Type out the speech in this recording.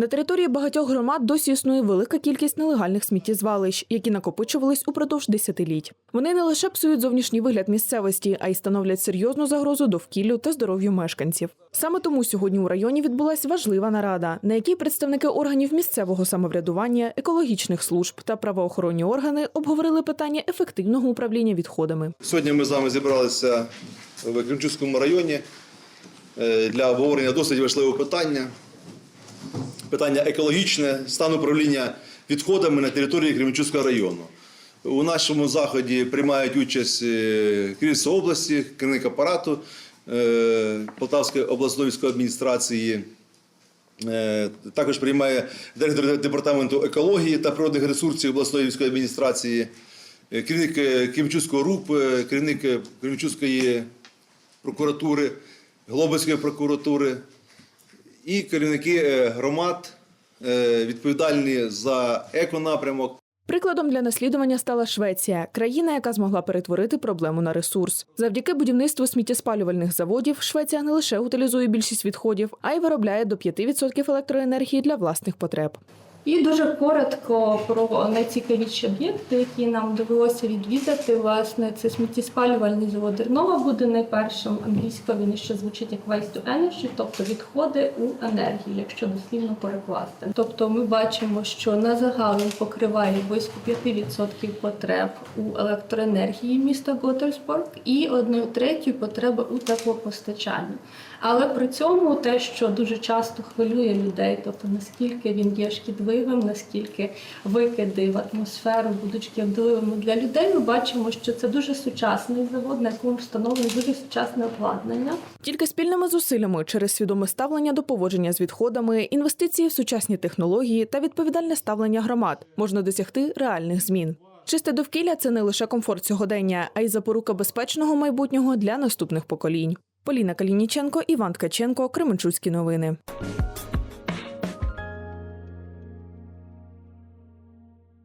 На території багатьох громад досі існує велика кількість нелегальних сміттєзвалищ, які накопичувались упродовж десятиліть. Вони не лише псують зовнішній вигляд місцевості, а й становлять серйозну загрозу довкіллю та здоров'ю мешканців. Саме тому сьогодні у районі відбулася важлива нарада, на якій представники органів місцевого самоврядування, екологічних служб та правоохоронні органи обговорили питання ефективного управління відходами. Сьогодні ми з вами зібралися в Кримчуцькому районі е, для обговорення досить важливого питання. Питання екологічне, стан управління відходами на території Кременчуцького району. У нашому заході приймають участь е, керівництво області, керівник апарату е, Полтавської обласної військової адміністрації. Е, Також приймає директор департаменту екології та природних ресурсів обласної військової адміністрації, керівник Кременчуцького РУП, керівник Кременчуцької прокуратури, Глобицької прокуратури і керівники е, громад, е, відповідальні за еконапрямок. Прикладом для наслідування стала Швеція, країна, яка змогла перетворити проблему на ресурс. Завдяки будівництву сміттєспалювальних заводів Швеція не лише утилізує більшість відходів, а й виробляє до 5% електроенергії для власних потреб. І дуже коротко про найцікавіші об'єкти, які нам довелося відвідати. Власне, це сміттєспалювальний завод Дернова буде найпершим. Англійською він ще звучить як waste to energy, тобто відходи у енергію, якщо дослівно перекласти. Тобто ми бачимо, що на загал він покриває близько 5% потреб у електроенергії міста Готтерсборг і одну третю потреби у теплопостачанні. Але при цьому те, що дуже часто хвилює людей, тобто наскільки він є шкідливим, наскільки викиди в атмосферу будуть шкідливими для людей, ми бачимо, що це дуже сучасний завод, на якому встановлено дуже сучасне обладнання. Тільки спільними зусиллями через свідоме ставлення до поводження з відходами, інвестиції в сучасні технології та відповідальне ставлення громад можна досягти реальних змін. Чисте довкілля це не лише комфорт сьогодення, а й запорука безпечного майбутнього для наступних поколінь. Поліна Калініченко, Іван Ткаченко, Кременчуцькі новини.